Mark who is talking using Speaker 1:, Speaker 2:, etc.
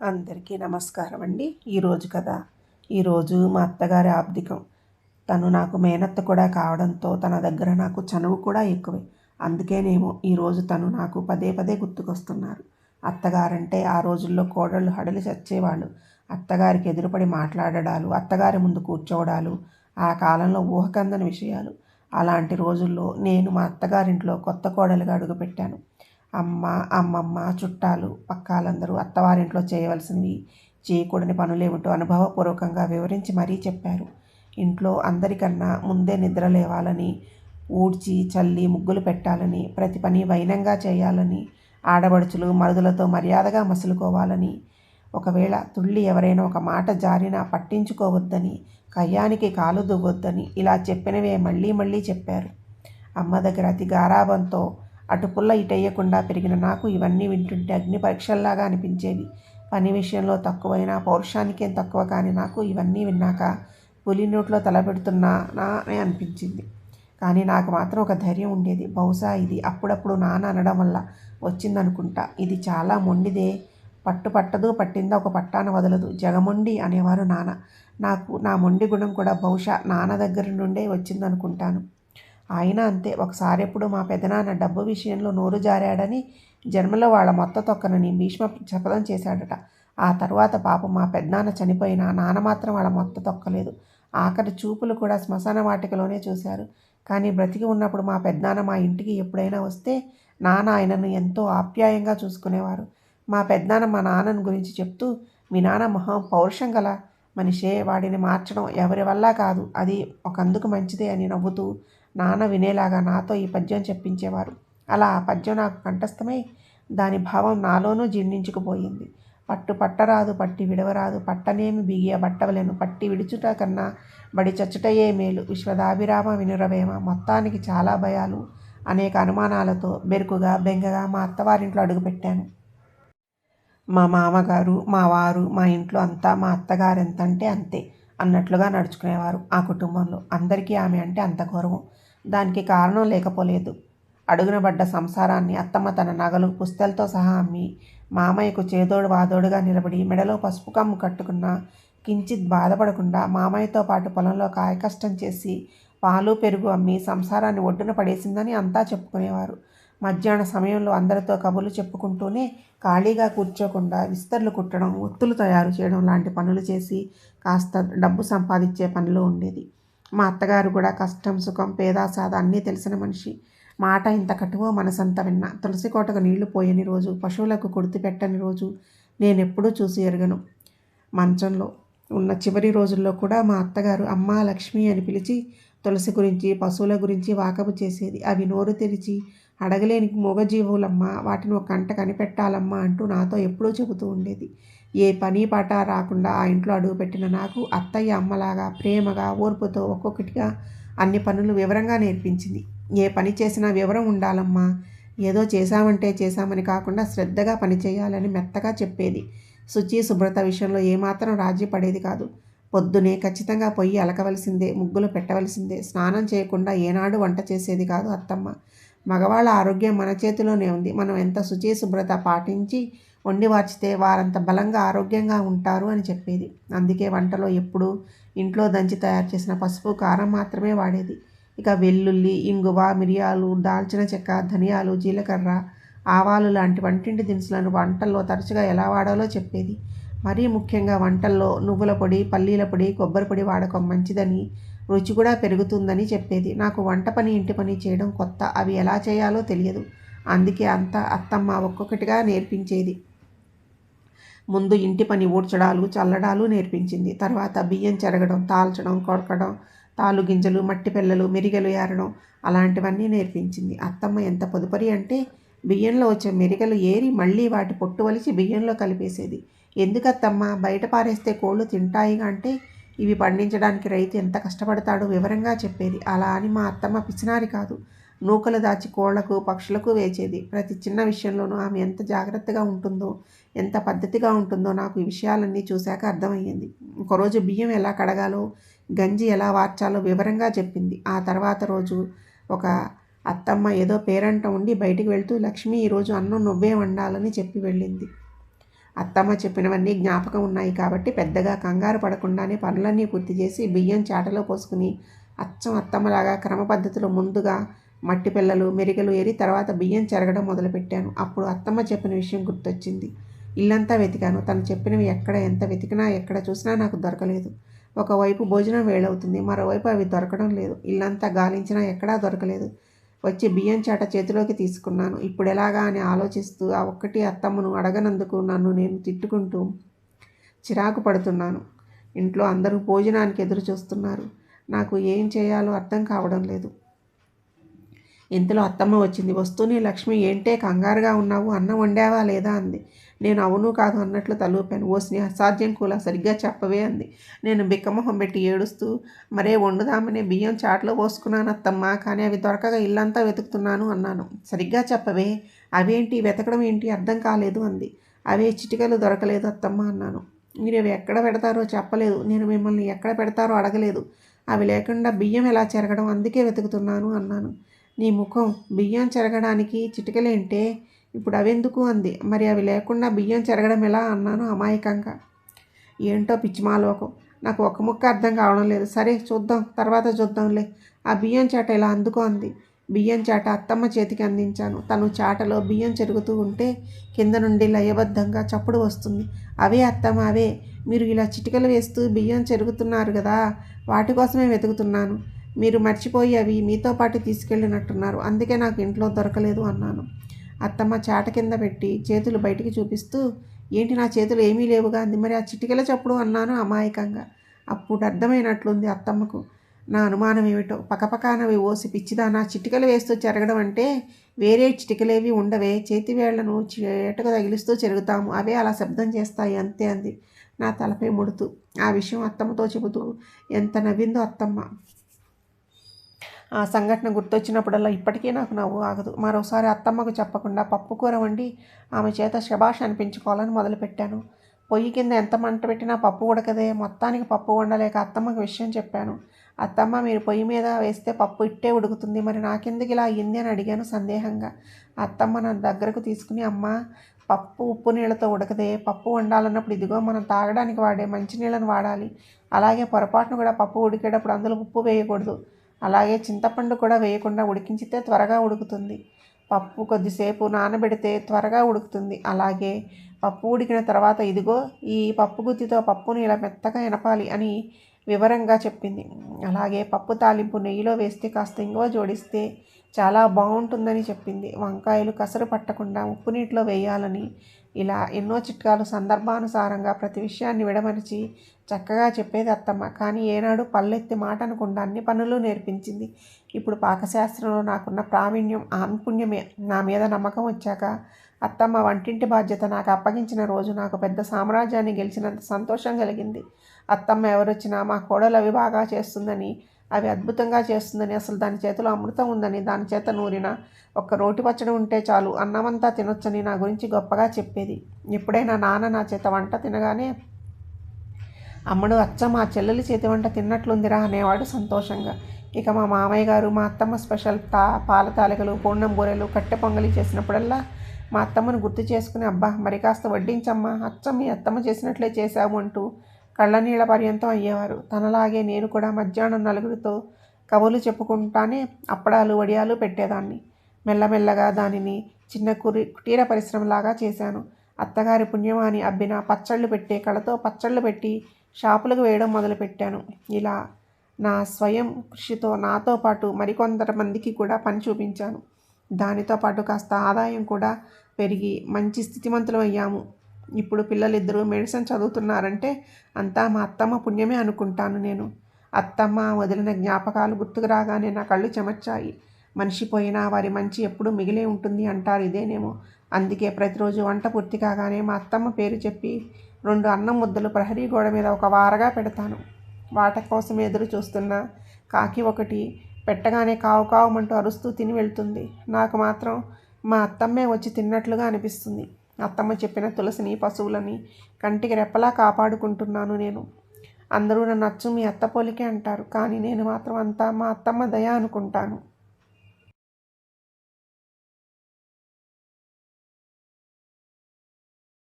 Speaker 1: అందరికీ నమస్కారం అండి. ఈరోజు కథ ఈరోజు మా అత్తగారి ఆబ్దికం తను నాకు మేనత్త కూడా కావడంతో తన దగ్గర నాకు చనువు కూడా ఎక్కువే. అందుకేనేమో ఈరోజు తను నాకు పదే పదే గుర్తుకొస్తున్నారు. అత్తగారంటే ఆ రోజుల్లో కోడళ్ళు హడలి చచ్చేవాళ్ళు. అత్తగారికి ఎదురుపడి మాట్లాడడాలు అత్తగారి ముందు కూర్చోవడాలు ఆ కాలంలో ఊహకందని విషయాలు. అలాంటి రోజుల్లో నేను మా అత్తగారింట్లో కొత్త కోడలుగా అడుగుపెట్టాను. అమ్మ అమ్మమ్మ చుట్టాలు పక్కాలందరూ అత్తవారింట్లో చేయవలసినవి. చేయకూడని పనులేమిటో అనుభవపూర్వకంగా వివరించి మరీ చెప్పారు. ఇంట్లో అందరికన్నా ముందే నిద్ర లేవాలని ఊడ్చి చల్లి ముగ్గులు పెట్టాలని ప్రతి పని వైనంగా చేయాలని ఆడబడుచులు మరుదులతో మర్యాదగా మసులుకోవాలని ఒకవేళ తుళ్ళి ఎవరైనా ఒక మాట జారినా పట్టించుకోవద్దని కయ్యానికి కాలు దువ్వొద్దని ఇలా చెప్పినవే మళ్ళీ మళ్ళీ చెప్పారు. అమ్మ దగ్గర అతి గారాబంతో అటు పుల్ల ఇటయ్యకుండా పెరిగిన నాకు ఇవన్నీ వింటుంటే అగ్ని పరీక్షల్లాగా అనిపించేవి పని విషయంలో తక్కువైనా పౌరుషానికేం తక్కువ కానీ నాకు ఇవన్నీ విన్నాక పులి నోట్లో తలపెడుతున్నానా అని అనిపించింది. కానీ నాకు మాత్రం ఒక ధైర్యం ఉండేది. బహుశా ఇది అప్పుడప్పుడు నాన్న అనడం వల్ల వచ్చిందనుకుంటా. ఇది చాలా మొండిదే. పట్టు పట్టదు పట్టిందా ఒక పట్టాన వదలదు. జగమొండి అనేవారు నాన్న. నాకు నా మొండి గుణం కూడా బహుశా నాన్న దగ్గర నుండే వచ్చిందనుకుంటాను. ఆయన అంతే. ఒకసారి ఎప్పుడు మా పెదనాన్న డబ్బు విషయంలో నోరు జారాడని జన్మలో వాళ్ళ మొత్త తొక్కనని భీష్మ శపథం చేశాడట. ఆ తర్వాత పాపం మా పెద్దనాన్న చనిపోయినా నాన్న మాత్రం వాళ్ళ మొత్త తొక్కలేదు. ఆఖరి చూపులు కూడా శ్మశాన వాటికలోనే చూశారు. కానీ బ్రతికి ఉన్నప్పుడు మా పెద్దనాన్న మా ఇంటికి ఎప్పుడైనా వస్తే నాన్న ఆయనను ఎంతో ఆప్యాయంగా చూసుకునేవారు. మా పెద్దనాన్న మా నాన్నను గురించి చెప్తూ మీ నాన్న మహా పౌరుషం గల మనిషే వాడిని మార్చడం ఎవరి వల్ల కాదు. అది ఒకందుకు మంచిదే అని నవ్వుతూ నాన్న వినేలాగా నాతో ఈ పద్యం చెప్పించేవారు. అలా ఆ పద్యం నాకు కంఠస్థమై దాని భావం నాలోనూ జీర్ణించుకుపోయింది. పట్టు పట్టరాదు పట్టి విడవరాదు పట్టనేమి బిగియ బట్టవలేను పట్టి విడుచుట కన్నా బడి చచ్చుటయే మేలు. విశ్వదాభిరామ వినురవేమ మొత్తానికి చాలా భయాలు. అనేక అనుమానాలతో బెరుకుగా బెంగగా మా అత్తవారింట్లో అడుగుపెట్టాను. మా మామగారు మా వారు మా ఇంట్లో అంతా మా అత్తగారు ఎంత అంటే అంతే అన్నట్లుగా నడుచుకునేవారు ఆ కుటుంబంలో. అందరికీ ఆమె అంటే అంత గౌరవం. దానికి కారణం లేకపోలేదు. అడుగునబడ్డ సంసారాన్ని అత్తమ్మ తన నగలు పుస్తలతో సహా అమ్మి మామయ్యకు చేదోడు వాదోడుగా నిలబడి మెడలో పసుపు కమ్ము కట్టుకున్న కించిత్ బాధపడకుండా మామయ్యతో పాటు పొలంలో కాయకష్టం చేసి పాలు పెరుగు అమ్మి సంసారాన్ని ఒడ్డున పడేసిందని అంతా చెప్పుకునేవారు. మధ్యాహ్న సమయంలో అందరితో కబుర్లు చెప్పుకుంటూనే ఖాళీగా కూర్చోకుండా విస్తర్లు కుట్టడం ఒత్తులు తయారు చేయడం లాంటి పనులు చేసి కాస్త డబ్బు సంపాదించే పనిలో ఉండేది. మా అత్తగారు కూడా కష్టం సుఖం పేదాసాద అన్నీ తెలిసిన మనిషి. మాట ఇంత కటువో మనసంత విన్న. తులసి కోటకు నీళ్ళు పోయని రోజు పశువులకు కొడుతు పెట్టని రోజు నేనెప్పుడూ చూసి ఎరగను. మంచంలో ఉన్న చివరి రోజుల్లో కూడా మా అత్తగారు అమ్మా లక్ష్మి అని పిలిచి తులసి గురించి పశువుల గురించి వాకపు చేసేది. అవి నోరు తెరిచి అడగలేని మూగజీవులమ్మా వాటిని ఒక కంట కనిపెట్టాలమ్మా అంటూ నాతో ఎప్పుడూ చెబుతూ ఉండేది. ఏ పని పాట రాకుండా ఆ ఇంట్లో అడుగుపెట్టిన నాకు అత్తయ్య అమ్మలాగా ప్రేమగా ఓర్పుతో ఒక్కొక్కటిగా అన్ని పనులు వివరంగా నేర్పించింది. ఏ పని చేసినా వివరం ఉండాలమ్మా. ఏదో చేశామంటే చేశామని కాకుండా శ్రద్ధగా పని చేయాలని మెత్తగా చెప్పేది. శుచి శుభ్రత విషయంలో ఏమాత్రం రాజీ పడేది కాదు. పొద్దునే ఖచ్చితంగా పొయ్యి అలకవలసిందే ముగ్గులు పెట్టవలసిందే. స్నానం చేయకుండా ఏనాడు వంట చేసేది కాదు అత్తమ్మ. మగవాళ్ళ ఆరోగ్యం మన చేతిలోనే ఉంది. మనం ఎంత శుచి శుభ్రత పాటించి వండి వార్చితే వారంత బలంగా ఆరోగ్యంగా ఉంటారు అని చెప్పేది. అందుకే వంటలో ఎప్పుడు ఇంట్లో దంచి తయారు చేసిన పసుపు కారం మాత్రమే వాడేది. ఇక వెల్లుల్లి ఇంగువ మిరియాలు దాల్చిన చెక్క ధనియాలు జీలకర్ర ఆవాలు లాంటి వంటింటి దినుసులను వంటల్లో తరచుగా ఎలా వాడాలో చెప్పేది. మరీ ముఖ్యంగా వంటల్లో నువ్వుల పొడి పల్లీల పొడి కొబ్బరి పొడి వాడకం మంచిదని రుచి కూడా పెరుగుతుందని చెప్పేది. నాకు వంట పని ఇంటి పని చేయడం కొత్త అవి ఎలా చేయాలో తెలియదు. అందుకే అంత అత్తమ్మ ఒక్కొక్కటిగా నేర్పించేది. ముందు ఇంటి పని ఊడ్చడాలు చల్లడాలు నేర్పించింది. తర్వాత బియ్యం చెరగడం తాల్చడం కొడకడం తాలు గింజలు మట్టి పిల్లలు మెరిగలు ఏరడం అలాంటివన్నీ నేర్పించింది. అత్తమ్మ ఎంత పొదుపరి అంటే బియ్యంలో వచ్చే మెరిగలు ఏరి మళ్ళీ వాటి పొట్టు వలిచి బియ్యంలో కలిపేసేది. ఎందుకత్తమ్మ? బయట పారేస్తే కోళ్ళు తింటాయిగా అంటే ఇవి పండించడానికి రైతు ఎంత కష్టపడతాడో వివరంగా చెప్పేది. అలా అని మా అత్తమ్మ పిసినారి కాదు. నూకలు దాచి కోళ్ళకు పక్షులకు వేచేది. ప్రతి చిన్న విషయంలోనూ ఆమె ఎంత జాగ్రత్తగా ఉంటుందో ఎంత పద్ధతిగా ఉంటుందో నాకు ఈ విషయాలన్నీ చూశాక అర్థమయ్యింది. ఒకరోజు బియ్యం ఎలా కడగాలో గంజి ఎలా వార్చాలో వివరంగా చెప్పింది. ఆ తర్వాత రోజు ఒక అత్తమ్మ ఏదో పేరంట ఉండి బయటికి వెళ్తూ లక్ష్మి ఈరోజు అన్నం నువ్వే వండాలని చెప్పి వెళ్ళింది. అత్తమ్మ చెప్పినవన్నీ జ్ఞాపకం ఉన్నాయి కాబట్టి పెద్దగా కంగారు పడకుండానే పనులన్నీ పూర్తి చేసి బియ్యం చాటలో పోసుకుని అచ్చం అత్తమ్మలాగా క్రమ పద్ధతిలో ముందుగా మట్టి పిల్లలు మెరిగలు ఏరి తర్వాత బియ్యం చెరగడం మొదలుపెట్టాను. అప్పుడు అత్తమ్మ చెప్పిన విషయం గుర్తొచ్చింది. ఇల్లంతా వెతికాను. తను చెప్పినవి ఎక్కడ ఎంత వెతికినా ఎక్కడ చూసినా నాకు దొరకలేదు. ఒకవైపు భోజనం వేళవుతుంది మరోవైపు అవి దొరకడం లేదు. ఇల్లంతా గాలించినా ఎక్కడా దొరకలేదు. వచ్చి బియ్యం చాట చేతిలోకి తీసుకున్నాను. ఇప్పుడు ఎలాగా అని ఆలోచిస్తూ ఆ ఒక్కటి అత్తమ్మను అడగనందుకు నన్ను నేను తిట్టుకుంటూ చిరాకు పడుతున్నాను. ఇంట్లో అందరూ భోజనానికి ఎదురు చూస్తున్నారు నాకు ఏం చేయాలో అర్థం కావడం లేదు. ఇంతలో అత్తమ్మ వచ్చింది వస్తూనే లక్ష్మి ఏంటే కంగారుగా ఉన్నావు? అన్నం వండావా లేదా? అంది. నేను అవును కాదు అన్నట్లు తలూపాను. ఓసిని అసాధ్యం కూడా సరిగ్గా చెప్పవే అంది. నేను బిక్కమొహం పెట్టి ఏడుస్తూ మరే వండుదామనే బియ్యం చాట్లో పోసుకున్నాను అత్తమ్మ కానీ అవి దొరకగా ఇల్లంతా వెతుకుతున్నాను అన్నాను. సరిగ్గా చెప్పవే అవేంటి? వెతకడం ఏంటి? అర్థం కాలేదు అంది. అవే చిటికలు దొరకలేదు అత్తమ్మ అన్నాను. మీరు అవి ఎక్కడ పెడతారో చెప్పలేదు. నేను మిమ్మల్ని ఎక్కడ పెడతారో అడగలేదు. అవి లేకుండా బియ్యం ఎలా చెరగడం? అందుకే వెతుకుతున్నాను అన్నాను. నీ ముఖం బియ్యం చెరగడానికి చిటికలేంటే ఇప్పుడు అవెందుకు అంది. మరి అవి లేకుండా బియ్యం చెరగడం ఎలా అన్నాను అమాయకంగా. ఏంటో పిచ్చిమాలోకం నాకు ఒక ముక్క అర్థం కావడం లేదు. సరే చూద్దాం. తర్వాత చూద్దాంలే. ఆ బియ్యం చాట ఇలా అందుకో అంది. బియ్యం చాట అత్తమ్మ చేతికి అందించాను. తను చాటలో బియ్యం చెరుగుతూ ఉంటే కింద నుండి లయబద్ధంగా చప్పుడు వస్తుంది. అవే అత్తమ్మ అవే. మీరు ఇలా చిటికలు వేస్తూ బియ్యం చెరుగుతున్నారు కదా. వాటి కోసమే వెతుకుతున్నాను. మీరు మర్చిపోయి అవి మీతో పాటు తీసుకెళ్ళినట్టున్నారు. అందుకే నాకు ఇంట్లో దొరకలేదు అన్నాను. అత్తమ్మ చాట కింద పెట్టి చేతులు బయటికి చూపిస్తూ ఏంటి నా చేతులు ఏమీ లేవుగా? అంది. మరి ఆ చిటికెల చప్పుడు అన్నాను అమాయకంగా. అప్పుడు అర్థమైనట్లుంది అత్తమ్మకు. నా అనుమానం ఏమిటో? పకపకానవి ఓసి పిచ్చిదానా చిటికలు వేస్తూ చెరగడం అంటే వేరే చిటికలేవి ఉండవే. చేతి వేళ్ళను చేటకు తగిలిస్తూ చెరుగుతాము. అవే అలా శబ్దం చేస్తాయి అంతే అంది. నా తలపై ముడుతూ. ఆ విషయం అత్తమ్మతో చెబుతూ ఎంత నవ్విందో అత్తమ్మ. ఆ సంఘటన గుర్తొచ్చినప్పుడల్లా ఇప్పటికీ నాకు నవ్వు ఆగదు. మరోసారి అత్తమ్మకు చెప్పకుండా పప్పు కూర వండి ఆమె చేత శభాష్ అనిపించుకోవాలని మొదలుపెట్టాను. పొయ్యి కింద ఎంత మంట పెట్టినా పప్పు ఉడకదే. మొత్తానికి పప్పు వండలేక అత్తమ్మకి విషయం చెప్పాను. అత్తమ్మ మీరు పొయ్యి మీద వేస్తే పప్పు ఇట్టే ఉడుకుతుంది. మరి నాకెందుకు ఇలా అయ్యింది అని అడిగాను సందేహంగా. అత్తమ్మ నా దగ్గరకు తీసుకుని అమ్మ పప్పు ఉప్పు నీళ్ళతో ఉడకదే. పప్పు వండాలన్నప్పుడు ఇదిగో మనం తాగడానికి వాడే మంచినీళ్ళని వాడాలి. అలాగే పొరపాటును కూడా పప్పు ఉడికేటప్పుడు అందులో ఉప్పు వేయకూడదు. అలాగే చింతపండు కూడా వేయకుండా ఉడికించితే త్వరగా ఉడుకుతుంది. పప్పు కొద్దిసేపు నానబెడితే త్వరగా ఉడుకుతుంది. అలాగే పప్పు ఉడికిన తర్వాత ఇదిగో ఈ పప్పు గుత్తితో పప్పుని ఇలా మెత్తగా ఎనపాలి అని వివరంగా చెప్పింది. అలాగే పప్పు తాలింపు నెయ్యిలో వేస్తే కాస్త ఇంగువ జోడిస్తే చాలా బాగుంటుందని చెప్పింది. వంకాయలు కసరు పట్టకుండా ఉప్పు నీటిలో వేయాలని ఇలా ఎన్నో చిట్కాలు సందర్భానుసారంగా ప్రతి విషయాన్ని విడమరిచి చక్కగా చెప్పేది అత్తమ్మ. కానీ ఏనాడు పల్లెత్తి మాట అనకుండా అన్ని పనులు నేర్పించింది. ఇప్పుడు పాకశాస్త్రంలో నాకున్న ప్రావీణ్యం ఆన్పుణ్యమే. నా మీద నమ్మకం వచ్చాక అత్తమ్మ వంటింటి బాధ్యత నాకు అప్పగించిన రోజు నాకు పెద్ద సామ్రాజ్యాన్ని గెలిచినంత సంతోషం కలిగింది. అత్తమ్మ ఎవరొచ్చినా మా కోడలు అవి బాగా చేస్తుందని అవి అద్భుతంగా చేస్తుందని అసలు దాని చేతిలో అమృతం ఉందని దాని చేత నూరిన ఒక్క రోటి పచ్చడి ఉంటే చాలు అన్నమంతా తినొచ్చని నా గురించి గొప్పగా చెప్పేది. ఎప్పుడైనా నాన్న నా చేత వంట తినగానే అమ్మడు అచ్చ మా చెల్లెలి చేతి వంట తిన్నట్లుందిరా అనేవాడు సంతోషంగా. ఇక మా మామయ్య గారు మా అత్తమ్మ స్పెషల్ తా పాల తాలికలు పూర్ణం బూరెలు కట్టె పొంగలి చేసినప్పుడల్లా మా అత్తమ్మను గుర్తు చేసుకుని అబ్బా మరి కాస్త వడ్డించమ్మా అచ్చ మీ అత్తమ్మ చేసినట్లే చేశాము అంటూ కళ్ళనీళ్ళ పర్యంతం అయ్యేవారు. తనలాగే నేను కూడా మధ్యాహ్నం నలుగురితో కబుర్లు చెప్పుకుంటానే అప్పడాలు వడియాలు పెట్టేదాన్ని. మెల్లమెల్లగా దానిని చిన్న కురి కుటీర పరిశ్రమలాగా చేశాను. అత్తగారి పుణ్యమాని అబ్బిన పచ్చళ్ళు పెట్టే కళతో పచ్చళ్ళు పెట్టి షాపులకు వేయడం మొదలుపెట్టాను. ఇలా నా స్వయం కృషితో నాతో పాటు మరికొంతమందికి కూడా పని చూపించాను. దానితో పాటు కాస్త ఆదాయం కూడా పెరిగి మంచి స్థితిమంతులం అయ్యాము. ఇప్పుడు పిల్లలిద్దరూ మెడిసిన్ చదువుతున్నారంటే అంతా మా అత్తమ్మ పుణ్యమే అనుకుంటాను నేను. అత్తమ్మ వదిలిన జ్ఞాపకాలు గుర్తుకు రాగానే నా కళ్ళు చెమర్చాయి. మనిషి పోయినా వారి మంచి ఎప్పుడూ మిగిలే ఉంటుంది అంటారు ఇదేనేమో. అందుకే ప్రతిరోజు వంట పూర్తి కాగానే మా అత్తమ్మ పేరు చెప్పి రెండు అన్నం ముద్దలు ప్రహరీ గోడ మీద ఒక వారగా పెడతాను. వాట కోసం ఎదురు చూస్తున్న కాకి ఒకటి పెట్టగానే కావు కావమంటూ అరుస్తూ తిని వెళ్తుంది. నాకు మాత్రం మా అత్తమ్మే వచ్చి తిన్నట్లుగా అనిపిస్తుంది. అత్తమ్మ చెప్పిన తులసిని పశువులని కంటికి రెప్పలా కాపాడుకుంటున్నాను నేను. అందరూ నన్ను అచ్చు మీ అత్త పోలికే అంటారు. కానీ నేను మాత్రం అంతా మా అత్తమ్మ దయ అనుకుంటాను.